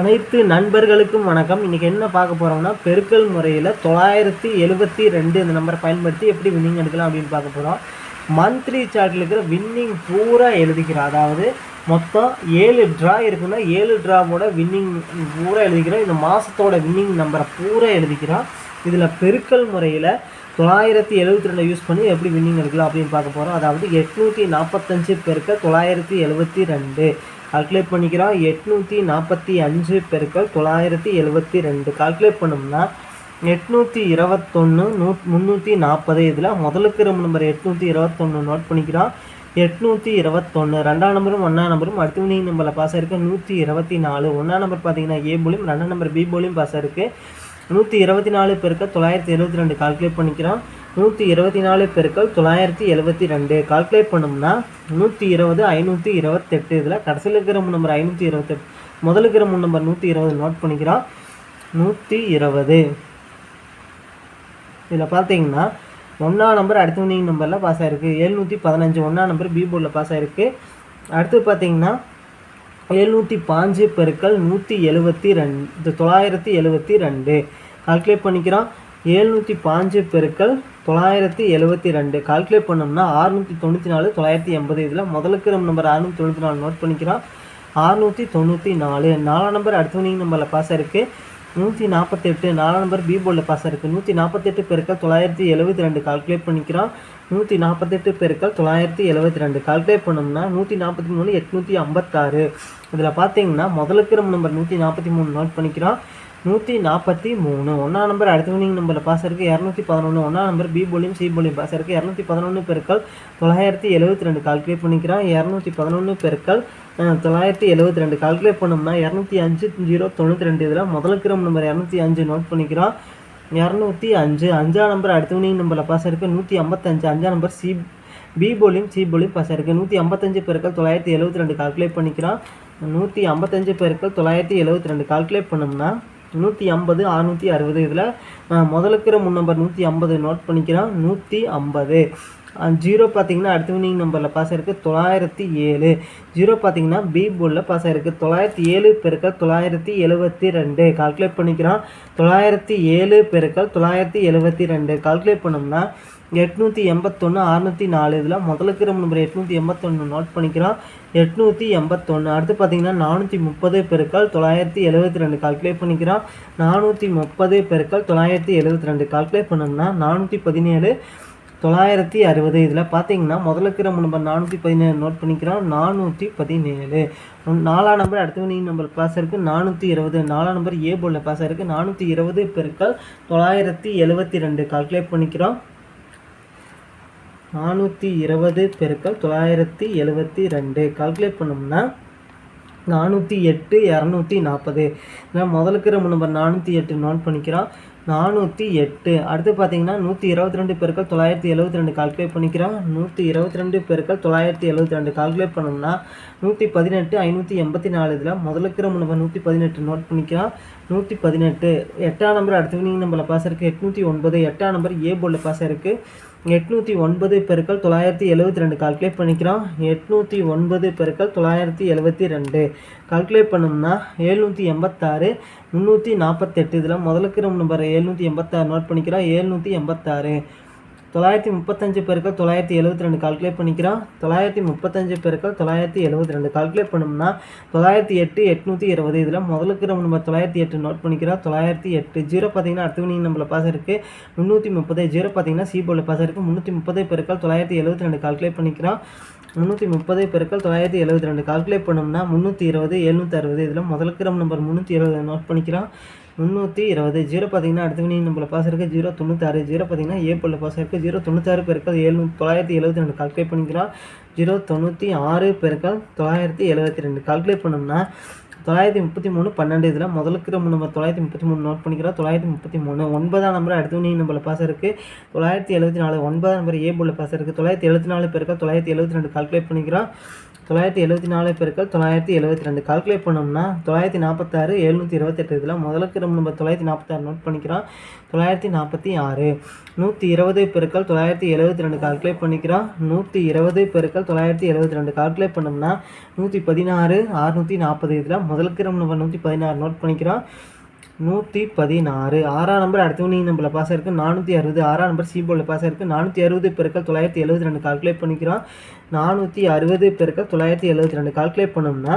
அனைத்து நண்பர்களுக்கும் வணக்கம். இன்றைக்கி என்ன பார்க்க போகிறோம்னா பெருக்கல் முறையில் தொள்ளாயிரத்தி எழுபத்தி ரெண்டு இந்த நம்பரை பயன்படுத்தி எப்படி வின்னிங் எடுக்கலாம் அப்படின்னு பார்க்க போகிறோம் மந்த்லி சார்ட்டில் இருக்கிற வின்னிங் பூரா எழுதிக்கிறோம். அதாவது மொத்தம் ஏழு ட்ரா இருக்குன்னா ஏழு ட்ராவோட வின்னிங் பூரா எழுதிக்கிறோம். இந்த மாதத்தோட வின்னிங் நம்பரை பூரா எழுதிக்கிறோம். இதில் பெருக்கல் முறையில் தொள்ளாயிரத்தி எழுபத்தி ரெண்டை யூஸ் பண்ணி எப்படி வின்னிங் எடுக்கலாம் அப்படின்னு பார்க்க போகிறோம் அதாவது எட்நூற்றி நாற்பத்தஞ்சு பெருக்க தொள்ளாயிரத்தி எழுபத்தி ரெண்டு. கால்குலேட் பண்ணிக்கிறோம் எட்நூற்றி நாற்பத்தி அஞ்சு பெருக்கள் தொள்ளாயிரத்தி எழுபத்தி ரெண்டு. கால்குலேட் பண்ணோம்னா எட்நூற்றி இருபத்தொன்று நூ முந்நூற்றி நாற்பது இதில் முதலுக்கு ரொம்ப நம்பர் எட்நூற்றி இருபத்தொன்று நோட் பண்ணிக்கிறோம் எட்நூற்றி இருபத்தொன்று ரெண்டாம் நம்பரும் ஒன்றாம் நம்பரும் அடுத்த வினிங் நம்பரில் பாஸ் ஆயிருக்கு. நூற்றி இருபத்தி நாலு. ஒன்றாம் நம்பர் பார்த்தீங்கன்னா ஏ போலியும் ரெண்டாம் நம்பர் பி போலியும் பாஸ் ஆயிருக்கு. நூற்றி இருபத்தி நாலு பேருக்கு தொள்ளாயிரத்தி எழுபத்தி ரெண்டு. கால்குலேட் பண்ணிக்கிறோம் நூற்றி இருபத்தி நாலு பெருக்கள் தொள்ளாயிரத்தி எழுபத்தி ரெண்டு. கால்குலேட் பண்ணோம்னா நூற்றி இருபது ஐநூற்றி இருபத்தெட்டு. இதில் கடைசியில் இருக்கிற மூணு நம்பர் ஐநூற்றி இருபத்தெட்டு. முதல் இருக்கிற மூணு நம்பர் நூற்றி இருபது நோட் பண்ணிக்கிறோம். நூற்றி இருபது. இதில் பார்த்தீங்கன்னா ஒன்றா நம்பர் அடுத்த வினிங் நம்பரில் பாஸ் ஆகிருக்கு எழுநூற்றி பதினஞ்சு ஒன்றா நம்பர் பி போர்டில் பாஸ் ஆகிருக்கு அடுத்து பார்த்தீங்கன்னா எழுநூற்றி பாஞ்சு பெருக்கள் நூற்றி எழுபத்தி ரெண்டு தொள்ளாயிரத்தி எழுபத்தி ரெண்டு. கால்குலேட் பண்ணிக்கிறோம். ஏழ்நூற்றி பாஞ்சு பெருக்கள் தொள்ளாயிரத்தி எழுபத்தி ரெண்டு கால்குலேட் பண்ணோம்னா ஆறுநூற்றி தொண்ணூற்றி நாலு தொள்ளாயிரத்தி எண்பது. இதில் முதலுக்கு நம்ம நம்பர் அறுநூற்றி தொண்ணூற்றி நாலு நோட் பண்ணிக்கிறோம். ஆறுநூற்றி தொண்ணூற்றி நாலு. நாலாம் நம்பர் அடுத்த வினிங் நம்பரில் பாஸ் இருக்குது நூற்றி நாற்பத்தெட்டு நாலாம் நம்பர் பி போர்டில் பாஸ் இருக்குது நூற்றி நாற்பத்தெட்டு பெருக்கள் தொள்ளாயிரத்தி எழுபத்தி ரெண்டு கால்குலேட் பண்ணிக்கிறோம். நூற்றி நாற்பத்தெட்டு பெருக்கள் தொள்ளாயிரத்தி எழுபத்தி ரெண்டு கால்குலேட் பண்ணோம்னா நூற்றி நாற்பத்தி மூணு எட்நூற்றி ஐம்பத்தாறு. இதில் பார்த்தீங்கன்னா முதலுக்கு நம்ம நம்பர் நூற்றி நாற்பத்தி மூணு நோட் பண்ணிக்கிறோம். நூற்றி நாற்பத்தி மூணு. ஒன்றாம் நம்பர் அடுத்த வினிங் நம்பரில் பாஸ் இருக்குது இரநூத்தி பதினொன்று ஒன்றாம் நம்பர் பி போலியும் சி போலியும் பாஸ் இருக்குது இரநூத்தி பதினொன்று பெருக்கள் தொள்ளாயிரத்தி எழுபத்தி ரெண்டு கால்குலேட் பண்ணிக்கிறான். இரநூத்தி பதினொன்று பெருக்கள் தொள்ளாயிரத்தி எழுபத்தி ரெண்டு கால்குலேட் பண்ணோம்னா இரநூத்தி அஞ்சு ஜீரோ தொண்ணூற்றி ரெண்டு இதில் முதலுக்கு நம்பர் இரநூத்தி அஞ்சு நோட் பண்ணிக்கிறோம் இரநூத்தி அஞ்சு. அஞ்சாம் நம்பர் அடுத்த வினிங் நம்பரில் பாஸ் இருக்குது நூற்றி ஐம்பத்தஞ்சு. அஞ்சாம் நம்பர் சி பி போலியும் சி போலியும் பாஸ் இருக்குது நூற்றி ஐம்பத்தஞ்சு பெருக்கள் தொள்ளாயிரத்தி எழுபத்தி ரெண்டு கால்குலேட் பண்ணிக்கிறான். நூற்றி ஐம்பத்தஞ்சு பெருக்கல் தொள்ளாயிரத்தி எழுபத்தி ரெண்டு கால்குலேட் பண்ணோம்னா நூற்றி ஐம்பது அறுநூற்றி அறுபது. இதில் முதலுக்கிற முன் நம்பர் நூற்றி ஐம்பது நோட் பண்ணிக்கிறோம். நூற்றி ஐம்பது. ஜீரோ பார்த்தீங்கன்னா அடுத்த வினிங் நம்பரில் பாஸ் ஆயிருக்கு தொள்ளாயிரத்தி ஏழு. ஜீரோ பார்த்தீங்கன்னா பி போர்டில் பாஸ் ஆயிருக்கு தொள்ளாயிரத்தி ஏழு பெருக்கள் தொள்ளாயிரத்தி எழுபத்தி ரெண்டு. கால்குலேட் பண்ணிக்கிறோம். தொள்ளாயிரத்தி ஏழு பெருக்கல் தொள்ளாயிரத்தி எழுபத்தி ரெண்டு. கால்குலேட் பண்ணோம்னா எட்நூற்றி எண்பத்தொன்று அறுநூற்றி நாலு. இதில் முதலுக்கு நம்ம நம்பர் எட்நூற்றி எண்பத்தொன்று நோட் பண்ணிக்கிறோம். எட்நூற்றி எண்பத்தொன்று அடுத்து பார்த்தீங்கன்னா நானூற்றி முப்பது பெருக்கள் தொள்ளாயிரத்தி எழுபத்தி ரெண்டு கால்குலேட் பண்ணிக்கிறோம். நானூற்றி முப்பது பெருக்கள் தொள்ளாயிரத்தி எழுபத்தி ரெண்டு கால்குலேட் பண்ணோம்னா நானூற்றி பதினேழு தொள்ளாயிரத்தி அறுபது. இதில் பார்த்தீங்கன்னா முதலுக்கு நம்ம நம்பர் நானூற்றி பதினேழு நோட் பண்ணிக்கிறோம். நானூற்றி பதினேழு. நாலாம் நம்பர் அடுத்த நீ நம்பர் பாஸ் இருக்குது நானூற்றி இருபது. நாலாம் நம்பர் ஏ போர்டில் பாஸ் இருக்குது நானூற்றி இருபது பெருக்கள் தொள்ளாயிரத்தி எழுபத்தி ரெண்டு கால்குலேட் பண்ணிக்கிறோம். நானூற்றி இருபது பெருக்கள் தொள்ளாயிரத்தி எழுபத்தி ரெண்டு. கால்குலேட் பண்ணோம்னா நானூற்றி எட்டு இரநூத்தி நாற்பது. இதில் முதலுக்கு நம்ம நம்பர் நானூற்றி எட்டு நோட் பண்ணிக்கிறோம். நானூற்றி எட்டு. அடுத்து பார்த்தீங்கன்னா நூற்றி இருபத்தி ரெண்டு பெருக்கள் தொள்ளாயிரத்தி எழுபத்தி ரெண்டு கால்குலேட் பண்ணிக்கிறோம். நூற்றி இருபத்தி ரெண்டு பெருக்கள் தொள்ளாயிரத்தி எழுபத்தி ரெண்டு கால்குலேட் பண்ணோம்னா நூற்றி பதினெட்டு ஐநூற்றி எண்பத்தி நாலு. இதில் முதலுக்கு நம்ம நம்பர் நூற்றி பதினெட்டு நோட் பண்ணிக்கிறோம். நூற்றி பதினெட்டு. எட்டாம் நம்பர் அடுத்த வினிங் நம்பரில் பாஸ் இருக்குது எட்நூற்றி ஒன்பது. எட்டாம் நம்பர் ஏ போர்டில் பாஸ் இருக்குது எட்நூற்றி ஒன்பது பெருக்கள் தொள்ளாயிரத்தி எழுபத்தி ரெண்டு. கால்குலேட் பண்ணிக்கிறோம். எட்நூற்றி ஒன்பது பெருக்கள் தொள்ளாயிரத்தி எழுபத்தி ரெண்டு. கால்குலேட் பண்ணோம்னா எழுநூற்றி எண்பத்தாறு முந்நூற்றி நாற்பத்தெட்டு. இதில் முதலுக்கு நம்பர் எழுநூற்றி எண்பத்தாறு நோட் பண்ணிக்கிறோம். ஏழ்நூற்றி எண்பத்தாறு. தொள்ளாயிரத்தி முப்பத்தஞ்சு பெருக்கள் தொள்ளாயிரத்தி எழுபத்தி ரெண்டு கால்குலேட் பண்ணிக்கிறோம். தொள்ளாயிரத்தி முப்பத்தஞ்சு பெருக்கள் தொள்ளாயிரத்தி எழுபத்தி ரெண்டு கால்குலேட் பண்ணோம்னா தொள்ளாயிரத்தி எட்டு எட்நூற்றி இருபது. இதில் முதலுக்கு நம்ம நம்பர் தொள்ளாயிரத்தி எட்டு நோட் பண்ணிக்கிறோம். தொள்ளாயிரத்தி எட்டு ஜீரோ பார்த்தீங்கன்னா அடுத்த வினிங் நம்பரில் பாஸ் இருக்குது முந்நூற்றி முப்பது ஜீரோ பார்த்தீங்கன்னா சி போர்டில் பாஸ் இருக்குது முந்நூற்றி முப்பது பெருக்கள் தொள்ளாயிரத்தி எழுபத்தி ரெண்டு கால்குலேட் பண்ணிக்கிறோம். முந்நூற்றி முப்பது பெருக்கள் தொள்ளாயிரத்தி எழுபத்தி ரெண்டு கால்குலேட் பண்ணோம்னா முந்நூற்றி இருபது எழுநூற்றி அறுபது. இதில் முதலுக்கு நம்ம நம்பர் முந்நூற்றி இருபது நோட் பண்ணிக்கிறோம். முந்நூற்றி இருபது. ஜீரோ பார்த்தீங்கன்னா அடுத்த வினிங் நம்மள பாஸ் இருக்குது ஜீரோ தொண்ணூத்தாறு. ஜீரோ பார்த்தீங்கன்னா ஏப்ரலில் பாஸ் இருக்குது ஜீரோ தொண்ணூத்தாறு பெருக்கள் ஏழு தொள்ளாயிரத்தி எழுபத்தி ரெண்டு. கால்குலேட் பண்ணிக்கிறோம். ஜீரோ தொண்ணூற்றி ஆறு பெருக்கள் தொள்ளாயிரத்தி எழுபத்தி ரெண்டு. கால்குலேட் பண்ணோம்னா தொள்ளாயிரத்தி முப்பத்தி மூணு பன்னெண்டு. இதில் முதலுக்கு நம்ம நம்பர் தொள்ளாயிரத்தி முப்பத்தி மூணு நோட் பண்ணிக்கிறோம். தொள்ளாயிரத்தி முப்பத்தி மூணு. ஒன்பதாம் நம்பர் அடுத்த நீ நம்பரில் பாஸ் இருக்குது தொள்ளாயிரத்தி எழுபத்தி நாலு. ஒன்பதாம் நம்பர் ஏ போல பாஸ் இருக்குது தொள்ளாயிரத்தி எழுபத்தி நாலு பெருக்கல் தொள்ளாயிரத்தி எழுபத்தி ரெண்டு. கால்குலேட் பண்ணிக்கிறோம். தொள்ளாயிரத்தி எழுபத்தி நாலு பெருக்கள் தொள்ளாயிரத்தி எழுபத்தி ரெண்டு. கால்குலேட் பண்ணோம்னா தொள்ளாயிரத்தி நாற்பத்தாறு எழுநூற்றி இருபத்தெட்டு இதில் முதலுக்கு நம்ம தொள்ளாயிரத்தி நாற்பத்தாறு நோட் பண்ணிக்கிறோம். தொள்ளாயிரத்தி நாற்பத்தி ஆறு. நூற்றி இருபது பெருக்கள் தொள்ளாயிரத்தி எழுபத்தி ரெண்டு. கால்குலேட் பண்ணிக்கிறோம். நூற்றி இருபது பெருக்கள் தொள்ளாயிரத்தி எழுபத்தி ரெண்டு. கால்குலேட் பண்ணோம்னா நூற்றி பதினாறு அறுநூற்றி நாற்பது. இதில் முதலுக்கு நம்ம நூற்றி பதினாறு நோட் பண்ணிக்கிறோம். நூற்றி பதினாறு. ஆறாம் நம்பர் அடுத்து வினிங் நம்பரில் பாஸ் இருக்குது நானூற்றி அறுபது. ஆறாம் நம்பர் சி போர்டில் பாஸ் இருக்குது நானூற்றி அறுபது பெருக்கள் தொள்ளாயிரத்தி எழுபத்தி ரெண்டு கால்குலேட் பண்ணிக்கிறோம். நானூற்றி அறுபது பெருக்கள் தொள்ளாயிரத்தி எழுபத்தி ரெண்டு கால்குலேட் பண்ணோம்னா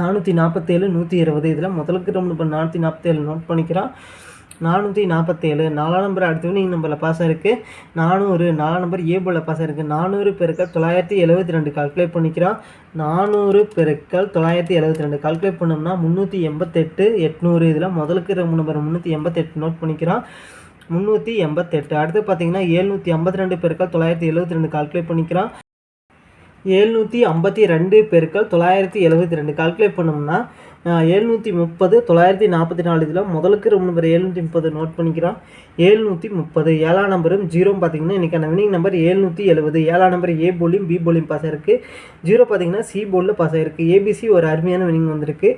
நானூற்றி நாற்பத்தேழு நூற்றி இருபது. இதில் முதலுக்கு ரொம்ப நானூற்றி நாற்பத்தேழு நோட் பண்ணிக்கிறோம். நானூற்றி நாற்பத்தேழு நாலாம் நம்பர் அடுத்த வினிங் நம்பரில் பாஸ் இருக்குது நானூறு. நாலாம் நம்பர் ஏ பாஸ் இருக்குது நானூறு பெருக்கள் தொள்ளாயிரத்தி எழுபத்தி ரெண்டு கால்குலேட் பண்ணிக்கிறோம். நானூறு பெருக்கள் தொள்ளாயிரத்தி எழுபத்தி ரெண்டு கால்குலேட் பண்ணோம்னா முந்நூற்றி எண்பத்தெட்டு எட்நூறு. இதில் முதலுக்கு நம்பர் முந்நூற்றி எண்பத்தெட்டு நோட் பண்ணிக்கிறோம். முந்நூற்றி எண்பத்தெட்டு. அடுத்து பார்த்தீங்கன்னா ஏழ்நூற்றி ஐம்பத்தி ரெண்டு பெருக்கள் தொள்ளாயிரத்தி எழுபத்தி ரெண்டு கால்குலேட் பண்ணிக்கிறோம். ஏழ்நூற்றி ஐம்பத்தி ரெண்டு பெருக்கள் தொள்ளாயிரத்தி எழுபத்தி ரெண்டு கால்குலேட் பண்ணோம்னா எழுநூற்றி முப்பது தொள்ளாயிரத்தி நாற்பத்தி நாலு இதில் முதலுக்கு ரொம்ப நம்பர் எழுநூற்றி முப்பது நோட் பண்ணிக்கிறோம் எழுநூற்றி முப்பது ஏழாம் நம்பரும் ஜீரோ பார்த்தீங்கன்னா இன்றைக்கான வினிங் நம்பர் எழுநூற்றி எழுபது. ஏழாம் நம்பர் ஏ போலியும் பி போலியும் பாஸ் ஆயிருக்கு. ஜீரோ பார்த்தீங்கன்னா சி போலில் பாஸ் ஆயிருக்கு. ஏபிசி ஒரு அருமையான வினிங் வந்திருக்கு.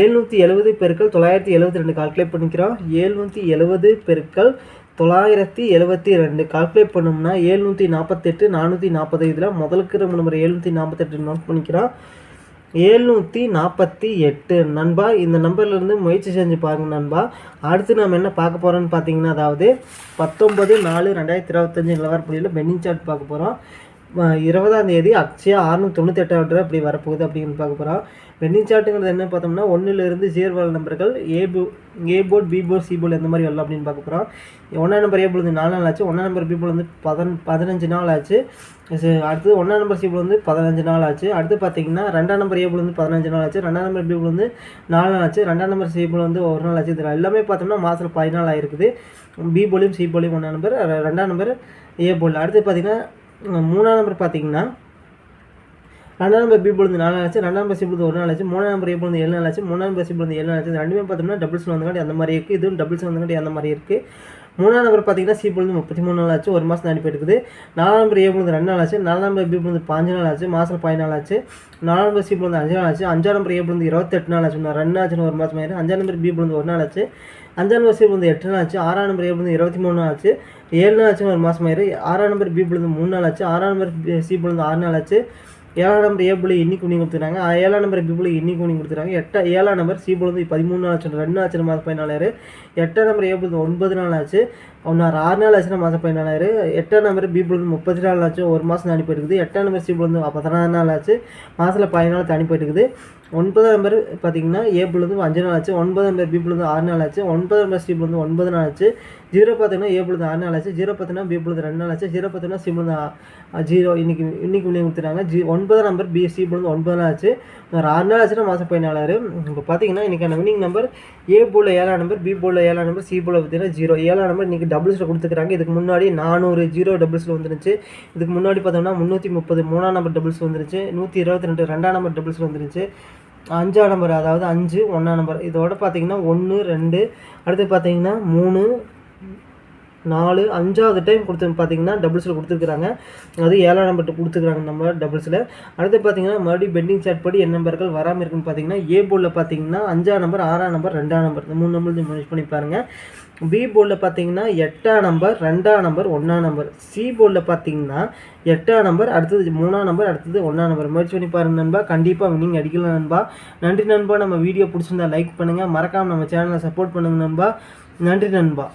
எழுநூற்றி எழுபது பெருக்கள் தொள்ளாயிரத்தி எழுபத்தி ரெண்டு கால்குலேட் பண்ணிக்கிறோம் எழுநூற்றி எழுபது பெருக்கள் தொள்ளாயிரத்தி எழுபத்தி ரெண்டு கால்குலேட் பண்ணோம்னா எழுநூற்றி நாற்பத்தெட்டு நானூற்றி நாற்பது இதில் முதலுக்கு ரொம்ப நம்பர் எழுநூற்றி நாற்பத்தெட்டு நோட் பண்ணிக்கிறோம் ஏழ்நூற்றி நாற்பத்தி எட்டு. நண்பா இந்த நம்பர்லேருந்து முயற்சி செஞ்சு பாருங்கள் நண்பா. அடுத்து நம்ம என்ன பார்க்க போகிறோம்னு பார்த்தீங்கன்னா அதாவது பத்தொம்பது நாலு ரெண்டாயிரத்தி இருபத்தஞ்சி நிலவரப்படியில் பென்னிங் சார்ட் பார்க்க போகிறோம் இருபதாம் தேதி அக்ஷயா அறுநூற்றி தொண்ணூற்றி எட்டாவது அப்படி வரப்போகுது அப்படின்னு பார்க்க போகிறோம் வெண்ணிங் சார்ட்டுங்கிறது என்ன பார்த்தோம்னா ஒன்றிலிருந்து ஜீரோ நம்பர்கள் ஏ போ A port B port C port எந்த மாதிரி வரலாம் அப்படின்னு பார்க்க போகிறோம் ஒன்றாம் நம்பர் ஏ போர்டு வந்து நாலு நாள் ஆச்சு ஒன்றாம் நம்பர் பி போர்டு வந்து பதன் பதினஞ்சு நாள் ஆச்சு. அடுத்து ஒன்றாம் நம்பர் சி போர்டு வந்து பதினஞ்சு நாள் ஆச்சு. அடுத்து பார்த்தீங்கன்னா ரெண்டாம் நம்பர் ஏ போர்டு வந்து பதினஞ்சு நாள் ஆச்சு. ரெண்டாம் நம்பர் பி போர்டு வந்து நாலு நாள் ஆச்சு. ரெண்டாம் நம்பர் சி போர்டு வந்து ஒரு நாள் ஆச்சு. இதில் எல்லாமே பார்த்தோம்னா மாதத்தில் பதினாலு ஆயிருக்குது பி போலியும் சி போலியும் ஒன்றாம் நம்பர் ரெண்டாம் நம்பர் ஏ போர்டில் அடுத்து பார்த்தீங்கன்னா மூணாம் நம்பர் பார்த்தீங்கன்னா ரெண்டாம் நம்பர் பி பொழுது நாலு ஆச்சு ரெண்டாம் நம்பர் சி பொழுது ஒரு நாள் ஆச்சு மூணாம் நம்பர் ஏ பொழுது ஏழு நாள் ஆச்சு மூணாம் நம்பர் சி பொழுது ஏழு நாள் ஆச்சு ரெண்டுமே பார்த்தோம்னா டபுள்ஸ் வந்தங்காட்டி அந்த மாதிரி இருக்குது இதுவும் டபுள்ஸ் வந்தங்காட்டி அந்த மாதிரி இருக்குது மூணாம் நம்பர் பார்த்தீங்கன்னா சி பொழுது முப்பத்தி மூணு நாள் ஆச்சு ஒரு மாதம் அனுப்பி எடுக்குது நாலாம் நம்பர் ஏ பொழுது ரெண்டு நாள் ஆச்சு நாலாம் நம்பர் பி பொழுது பாஞ்சு நாள் ஆச்சு மாதம் பதினாலு ஆச்சு நாலாம் நம்பர் சி பொழுது அஞ்சு நாள் ஆச்சு அஞ்சாம் நம்பர் ஏ பொழுது இருபத்தெட்டு நாள் ஆச்சு ரெண்டு ஆச்சுன்னு ஒரு மாதம் ஆயிடுச்சு அஞ்சாம் நம்பர் பி பொழுது ஒரு நாள் ஆச்சு அஞ்சாம் நம்பர் சி வந்து எட்டு நாள் ஆச்சு ஆறாம் நம்பர் ஏபிள் வந்து இருபத்தி மூணு நாள் ஆச்சு. ஏழு நாள் ஆச்சு ஒரு மாதம் ஆயிரு. ஆறாம் நம்பர் பி வந்து மூணு நாள் ஆச்சு. ஆறாம் நம்பர் சி பொழுது ஆறு நாள் ஆச்சு. ஏழாம் நம்பர் ஏ புள்ளி இன்னி குனி கொடுத்துருக்காங்க. ஏழாம் நம்பர் பி புள்ளி இன்னி குனி கொடுத்துருக்காங்க. எட்ட ஏழாம் நம்பர் சி புள்ளி பதிமூணு நாள் ஆச்சு. ரெண்டு ஆச்சு. மாதம் பதினாலாயிரம் எட்டாம் நம்பர் ஏ புள்ளி ஒன்பது நாள் ஆச்சு. ஒன்று ஆறு நாள் ஆச்சுன்னா மாதம் பதினாலாயிரம் எட்டாம் நம்பர் பி புள்ளி முப்பத்தி நாலு ஆச்சு. ஒரு மாதம் தனி போயிருக்குது எட்டாம் நம்பர் சி புள்ளி பதினாறு நாள் ஆச்சு. மாதத்தில் பதினாலு தனி போயிருக்குது ஒன்பதாம் நம்பர் பார்த்தீங்கன்னா ஏ புள்ளி அஞ்சு நாள் ஆச்சு. ஒன்பதாம் நம்பர் பி வந்து ஆறு நாள் ஆச்சு. ஒன்பதாம் நம்பர் சி புள்ளி ஒன்பது நாள் ஆச்சு. ஜீரோ பார்த்தீங்கன்னா ஏ புள்ளி ஆறு நாள் ஆச்சு. ஜீரோ பார்த்தீங்கன்னா பி புள்ளி ரெண்டு நாள் ஆச்சு. ஜீரோ பார்த்தீங்கன்னா சி புள்ளி ஜீரோ இன்னைக்கு இன்னைக்கு முன்னே கொடுத்துட்டாங்க. ஜி ஒன்பதாம் நம்பர் பி சி புள்ளி ஒன்பது நாள் ஆச்சு. ஒரு ஆறு நாள் ஆச்சுன்னா மாதம் பதினாலாயிரம் இப்போ பார்த்தீங்கன்னா இன்றைக்கான வினிங் நம்பர் ஏ போல ஏழாம் நம்பர் பி போல ஏழாம் நம்பர் சி போல பார்த்தீங்கன்னா ஜீரோ ஏழாம் நம்பர் இன்றைக்கி டபுள்ஸில் கொடுத்துருக்காங்க. இதுக்கு முன்னாடி நானூறு ஜீரோ டபுள்ஸில் வந்துருச்சு இதுக்கு முன்னாடி பார்த்தோம்னா முந்நூற்றி முப்பது மூணாம் நம்பர் டபுள்ஸ் வந்துருச்சு நூற்றி இருபத்தி ரெண்டு ரெண்டாம் நம்பர் டபுள்ஸ் வந்துருச்சு அஞ்சாம் நம்பர் அதாவது அஞ்சு ஒன்றாம் நம்பர் இதோட பார்த்தீங்கன்னா ஒன்று ரெண்டு அடுத்து பார்த்தீங்கன்னா மூணு நாலு அஞ்சாவது டைம் கொடுத்து பார்த்தீங்கன்னா டபுள்ஸில் கொடுத்துருக்குறாங்க. அது ஏழாம் நம்பர்கிட்ட கொடுத்துருக்காங்க நம்ம டபுள்ஸில் அடுத்து பார்த்தீங்கன்னா மறுபடியும் பெண்டிங் சார்ட் படி என் நம்பர்கள் வராமல் இருக்குன்னு பார்த்தீங்கன்னா ஏ போர்டில் பார்த்தீங்கன்னா அஞ்சாம் நம்பர் ஆறாம் நம்பர் ரெண்டாம் நம்பர் இந்த மூணு நம்பர் மேனேஜ் பண்ணி பாருங்கள் பி போர்டில் பார்த்தீங்கன்னா எட்டாம் நம்பர் ரெண்டாம் நம்பர் ஒன்றாம் நம்பர் சி போர்டில் பார்த்தீங்கன்னா எட்டாம் நம்பர் அடுத்தது மூணாம் நம்பர் அடுத்தது ஒன்றாம் நம்பர் முயற்சி பண்ணி பாருங்கள் நண்பா. கண்டிப்பாக நீங்கள் அடிக்கலாம் நண்பா. நன்றி நண்பா. நம்ம வீடியோ பிடிச்சிருந்தா லைக் பண்ணுங்கள் மறக்காமல் நம்ம சேனலை சப்போர்ட் பண்ணுங்கள் நண்பா. நன்றி நண்பா.